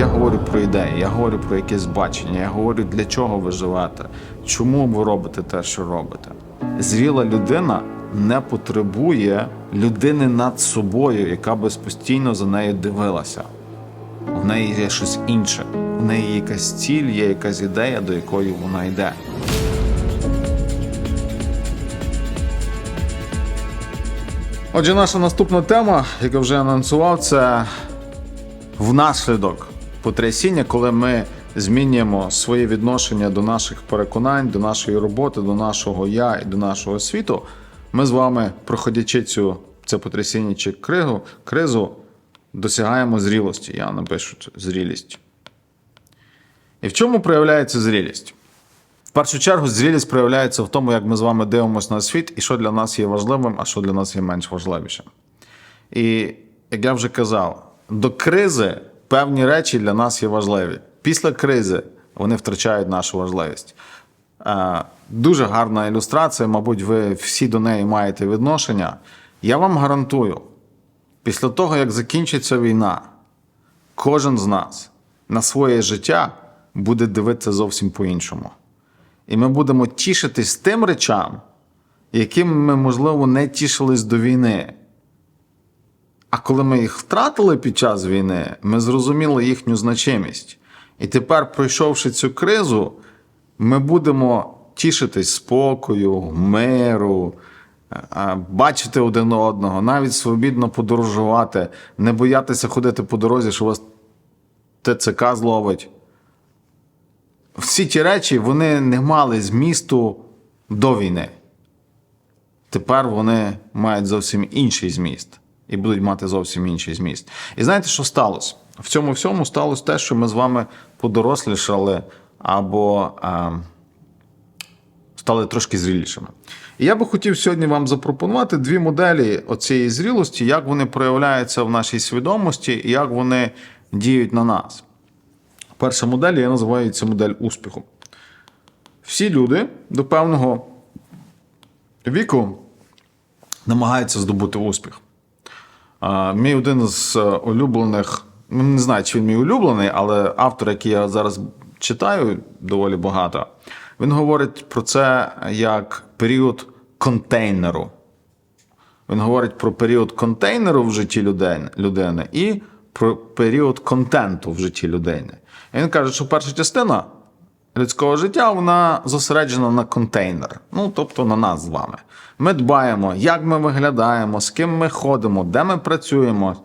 я говорю про ідеї, я говорю про якесь бачення, я говорю, для чого ви живете, чому ви робите те, що робите. Зріла людина не потребує людини над собою, яка би постійно за нею дивилася. В неї є щось інше. В неї є якась ціль, є якась ідея, до якої вона йде. Отже, наша наступна тема, яку вже анонсував, це внаслідок потрясіння, коли ми змінюємо своє відношення до наших переконань, до нашої роботи, до нашого я і до нашого світу. Ми з вами, проходячи цю це потрясіння чи кригу, кризу, досягаємо зрілості. Я напишу зрілість. І в чому проявляється зрілість? В першу чергу, зрілість проявляється в тому, як ми з вами дивимося на світ і що для нас є важливим, а що для нас є менш важливішим. І як я вже казав, до кризи певні речі для нас є важливі. Після кризи вони втрачають нашу важливість. Е, Дуже гарна ілюстрація, мабуть, ви всі до неї маєте відношення. Я вам гарантую, після того, як закінчиться війна, кожен з нас на своє життя буде дивитися зовсім по-іншому. І ми будемо тішитись тим речам, яким ми, можливо, не тішились до війни. А коли ми їх втратили під час війни, ми зрозуміли їхню значимість. І тепер, пройшовши цю кризу, ми будемо тішитись спокою, миру, бачити один одного, навіть свобідно подорожувати, не боятися ходити по дорозі, що вас ТЦК зловить. Всі ті речі вони не мали змісту до війни. Тепер вони мають зовсім інший зміст і будуть мати зовсім інший зміст. І знаєте, що сталося? В цьому всьому сталося те, що ми з вами подорослішали або е, стали трошки зрілішими. І я би хотів сьогодні вам запропонувати дві моделі оцієї зрілості, як вони проявляються в нашій свідомості і як вони діють на нас. Перша модель я називаю це модель успіху. Всі люди до певного віку намагаються здобути успіх. Мій один з е, улюблених, ну, не знаю, чи він мій улюблений, але автор, який я зараз читаю доволі багато, він говорить про це як період контейнеру. Він говорить про період контейнеру в житті людини, і про період контенту в житті людини. Він каже, що перша частина людського життя вона зосереджена на контейнер, ну тобто на нас з вами. Ми дбаємо, як ми виглядаємо, з ким ми ходимо, де ми працюємо,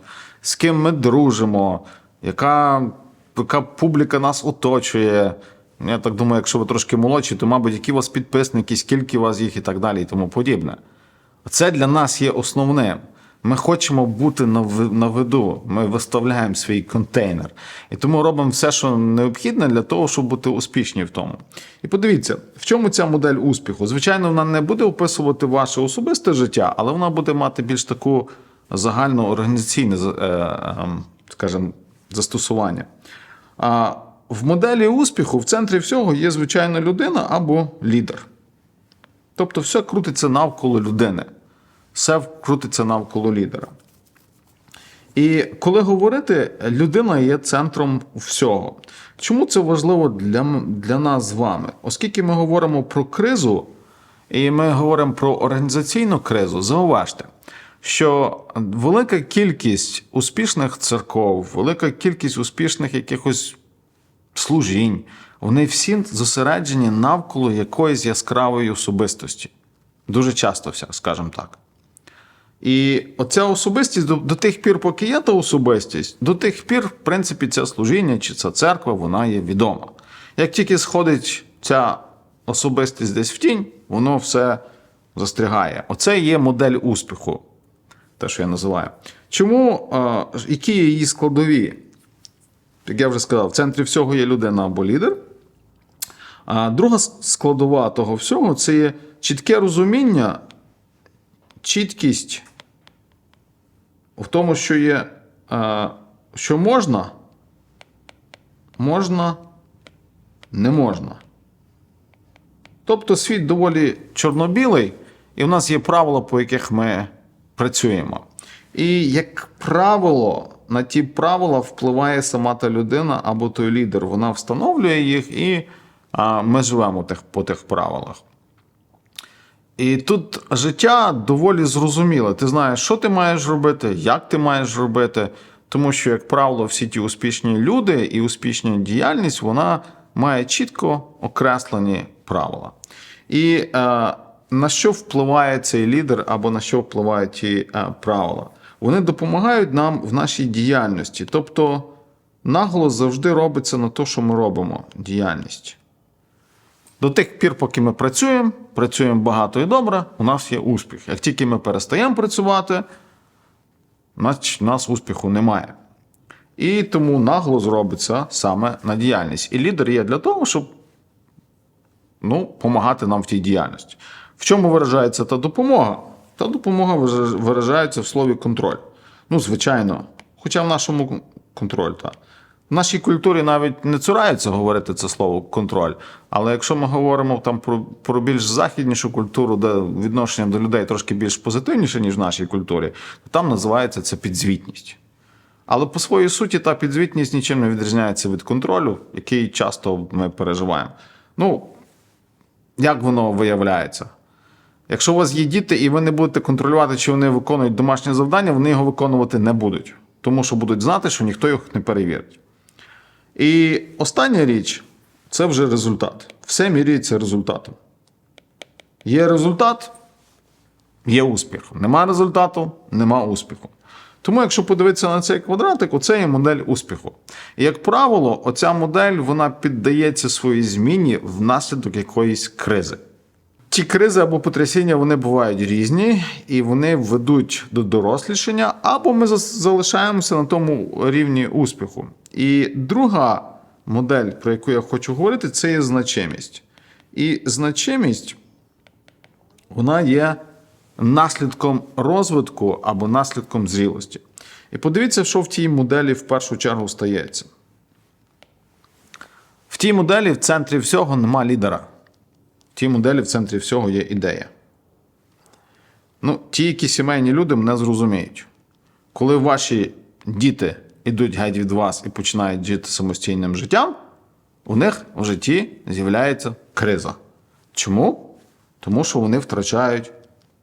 з ким ми дружимо, яка, яка публіка нас оточує. Я так думаю, якщо ви трошки молодші, то, мабуть, які у вас підписники, скільки у вас їх і так далі, і тому подібне. Це для нас є основним. Ми хочемо бути на виду. Ми виставляємо свій контейнер. І тому робимо все, що необхідне для того, щоб бути успішні в тому. І подивіться, в чому ця модель успіху? Звичайно, вона не буде описувати ваше особисте життя, але вона буде мати більш таку загальну організаційне, е, е, скажімо, застосування. А в моделі успіху в центрі всього є звичайна людина або лідер. Тобто все крутиться навколо людини, все крутиться навколо лідера. І коли говорити, людина є центром всього. Чому це важливо для, для нас з вами? Оскільки ми говоримо про кризу, і ми говоримо про організаційну кризу, зауважте, що велика кількість успішних церков, велика кількість успішних якихось служінь, вони всі зосереджені навколо якоїсь яскравої особистості. Дуже часто, скажімо так. І оця особистість до, до тих пір, поки є та особистість, до тих пір, в принципі, це служіння чи ця церква, вона є відома. Як тільки сходить ця особистість десь в тінь, воно все застрягає. Оце є модель успіху, те, що я називаю. Чому, е, які її складові? Як я вже сказав, в центрі всього є людина або лідер. А друга складова того всього це є чітке розуміння, чіткість в тому, що є, е, що можна, можна, не можна. Тобто світ доволі чорно-білий, і в нас є правила, по яких ми працюємо. І, як правило, на ті правила впливає сама та людина або той лідер. Вона встановлює їх, і ми живемо по тих правилах. І тут життя доволі зрозуміле. Ти знаєш, що ти маєш робити, як ти маєш робити. Тому що, як правило, всі ті успішні люди і успішна діяльність вона має чітко окреслені правила. І е, на що впливає цей лідер або на що впливають ті е, правила? Вони допомагають нам в нашій діяльності. Тобто наголос завжди робиться на те, що ми робимо діяльність. До тих пір, поки ми працюємо, працюємо багато і добре, у нас є успіх. Як тільки ми перестаємо працювати, у нас, успіху немає. І тому наголос робиться саме на діяльність. І лідер є для того, щоб ну, допомагати нам в тій діяльності. В чому виражається та допомога? Та допомога виражається в слові контроль. Ну, звичайно, хоча в нашому контроль, так. В нашій культурі навіть не цураються говорити це слово контроль. Але якщо ми говоримо там про, про більш західнішу культуру, де відношення до людей трошки більш позитивніше, ніж в нашій культурі, то там називається це підзвітність. Але по своїй суті та підзвітність нічим не відрізняється від контролю, який часто ми переживаємо. Ну, як воно виявляється? Якщо у вас є діти, і ви не будете контролювати, чи вони виконують домашнє завдання, вони його виконувати не будуть. Тому що будуть знати, що ніхто їх не перевірить. І остання річ це вже результат. Все міряється результатом. Є результат, є успіх. Нема результату, нема успіху. Тому, якщо подивитися на цей квадратик, оце є модель успіху. І, як правило, оця модель вона піддається своїй зміні внаслідок якоїсь кризи. Ті кризи або потрясіння вони бувають різні, і вони ведуть до дорослішання, або ми залишаємося на тому рівні успіху. І друга модель, про яку я хочу говорити, це є значимість. І значимість вона є наслідком розвитку або наслідком зрілості. І подивіться, що в тій моделі в першу чергу стається. В тій моделі в центрі всього нема лідера. В тій моделі в центрі всього є ідея. Ну, ті, які сімейні люди, мене зрозуміють. Коли ваші діти йдуть геть від вас і починають жити самостійним життям, у них в житті з'являється криза. Чому? Тому що вони втрачають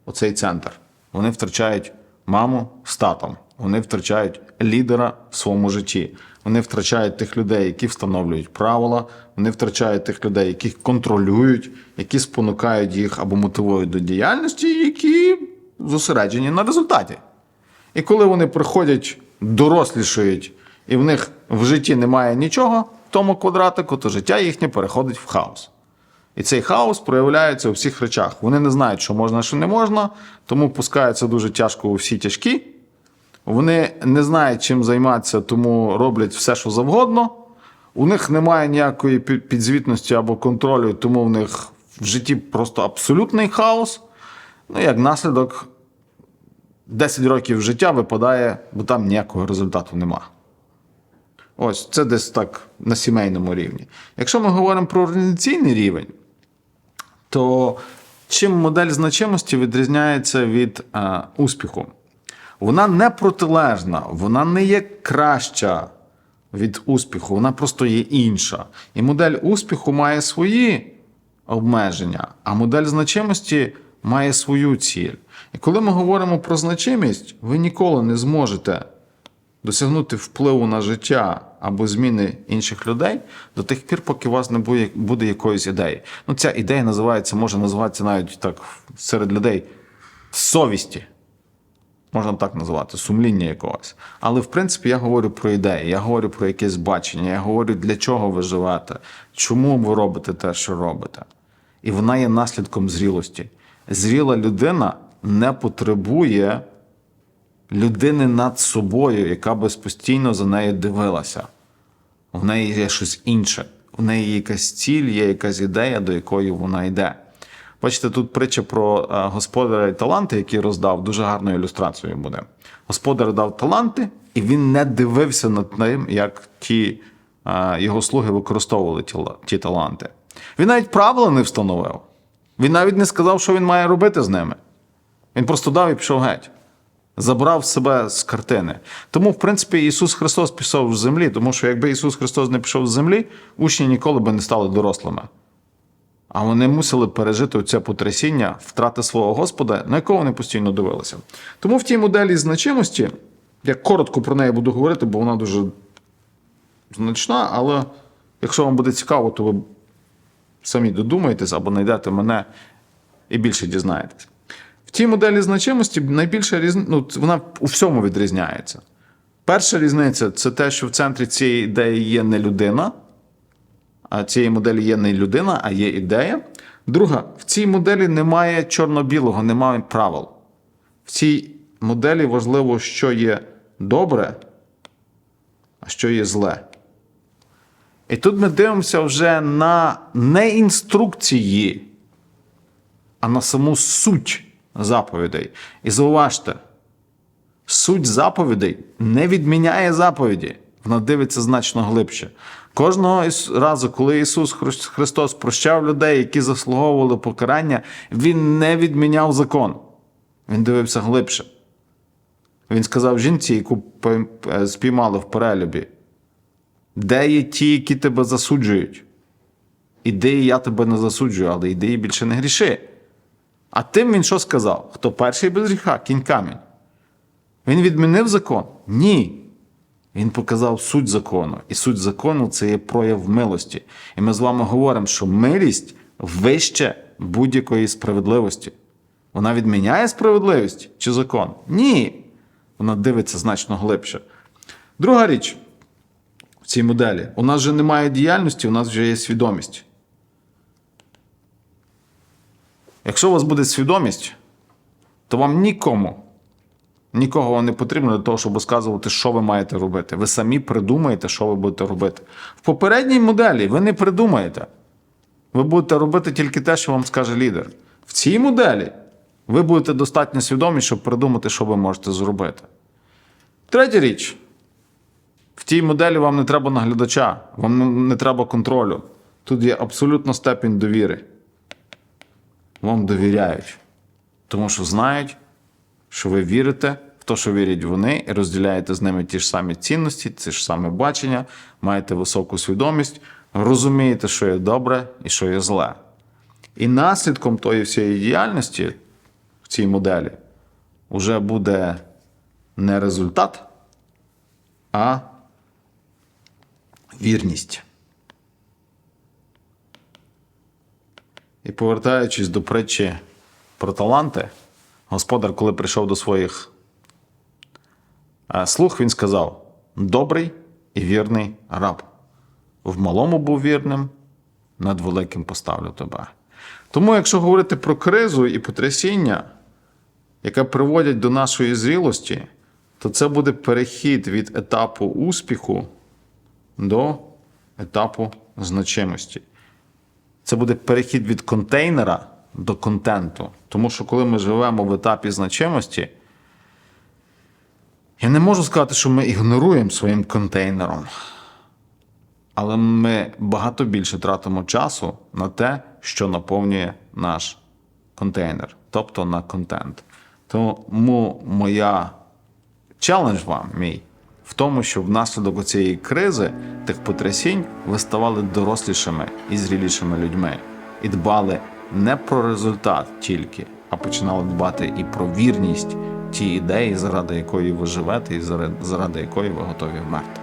оцей центр. Вони втрачають маму з татом. Вони втрачають лідера в своєму житті. Вони втрачають тих людей, які встановлюють правила. Вони втрачають тих людей, яких контролюють, які спонукають їх або мотивують до діяльності, які зосереджені на результаті. І коли вони приходять, дорослішають, і в них в житті немає нічого в тому квадратику, то життя їхнє переходить в хаос. І цей хаос проявляється у всіх речах. Вони не знають, що можна, що не можна, тому пускаються дуже тяжко у всі тяжкі. Вони не знають, чим займатися, тому роблять все, що завгодно. У них немає ніякої підзвітності або контролю, тому в них в житті просто абсолютний хаос. Ну, як наслідок, 10 років життя випадає, бо там ніякого результату нема. Ось це десь так на сімейному рівні. Якщо ми говоримо про організаційний рівень, то чим модель значимості відрізняється від е, успіху? Вона не протилежна, вона не є краща від успіху, вона просто є інша. І модель успіху має свої обмеження, а модель значимості має свою ціль. І коли ми говоримо про значимість, ви ніколи не зможете досягнути впливу на життя або зміни інших людей до тих пір, поки у вас не буде, буде якоїсь ідеї. Ну, ця ідея називається, може називатися навіть так серед людей совісті. Можна так назвати, сумління якогось. Але в принципі я говорю про ідеї, я говорю про якесь бачення, я говорю, для чого ви живете, чому ви робите те, що робите. І вона є наслідком зрілості. Зріла людина не потребує людини над собою, яка би постійно за нею дивилася. В неї є щось інше. В неї є якась ціль, є якась ідея, до якої вона йде. Бачите, тут притча про е, господаря і таланти, який роздав, дуже гарною ілюстрацією буде. Господар дав таланти, і він не дивився над тим, як ті е, його слуги використовували ті таланти. Він навіть правила не встановив. Він навіть не сказав, що він має робити з ними. Він просто дав і пішов геть. забрав себе з картини. Тому, в принципі, Ісус Христос пішов з землі, тому що якби Ісус Христос не пішов з землі, учні ніколи би не стали дорослими. А вони мусили пережити це потрясіння втрати свого Господа, на якого вони постійно дивилися. Тому в тій моделі значимості, я коротко про неї буду говорити, бо вона дуже значна, але якщо вам буде цікаво, то ви самі додумаєтесь або знайдете мене і більше дізнаєтесь. В цій моделі значимості найбільша різниця, ну, вона у всьому відрізняється. Перша різниця це те, що в центрі цієї ідеї є не людина, а цієї моделі є не людина, а є ідея. Друга, в цій моделі немає чорно-білого, немає правил. В цій моделі важливо, що є добре, а що є зле. І тут ми дивимося вже на не інструкції, а на саму суть заповідей. І зауважте, суть заповідей не відміняє заповіді, вона дивиться значно глибше. Кожного разу, коли Ісус Христос прощав людей, які заслуговували покарання, Він не відміняв закон. Він дивився глибше. Він сказав жінці, яку спіймали в перелюбі, де є ті, які тебе засуджують? Іди, і я тебе не засуджую, але йди і більше не гріши. А тим він що сказав? Хто перший без гріха, кінь камінь. Він відмінив закон? Ні. Він показав суть закону. І суть закону це є прояв милості. І ми з вами говоримо, що милість вище будь-якої справедливості. Вона відміняє справедливість чи закон? Ні. Вона дивиться значно глибше. Друга річ в цій моделі. У нас вже немає діяльності, у нас вже є свідомість. Якщо у вас буде свідомість, то вам нікому, нікого вам не потрібно для того, щоб розказувати, що ви маєте робити. Ви самі придумаєте, що ви будете робити. В попередній моделі ви не придумаєте. Ви будете робити тільки те, що вам скаже лідер. В цій моделі ви будете достатньо свідомі, щоб придумати, що ви можете зробити. Третя річ. В тій моделі вам не треба наглядача, вам не треба контролю. Тут є абсолютно степінь довіри. Вам довіряють, тому що знають, що ви вірите в те, що вірять вони, і розділяєте з ними ті ж самі цінності, ті ж саме бачення, маєте високу свідомість, розумієте, що є добре і що є зле. І наслідком тої всієї діяльності в цій моделі вже буде не результат, а вірність. І повертаючись до притчі про таланти, господар, коли прийшов до своїх е, слуг, він сказав: добрий і вірний раб. В малому був вірним, над великим поставлю тебе. Тому, якщо говорити про кризу і потрясіння, яке приводять до нашої зрілості, то це буде перехід від етапу успіху до етапу значимості. Це буде перехід від контейнера до контенту. Тому що коли ми живемо в етапі значимості, я не можу сказати, що ми ігноруємо своїм контейнером. Але ми багато більше тратимо часу на те, що наповнює наш контейнер, тобто на контент. Тому моя челендж вам мій в тому, що внаслідок цієї кризи, тих потрясінь, ви ставали дорослішими і зрілішими людьми і дбали не про результат тільки, а починали дбати і про вірність тій ідеї, заради якої ви живете, і заради якої ви готові вмерти.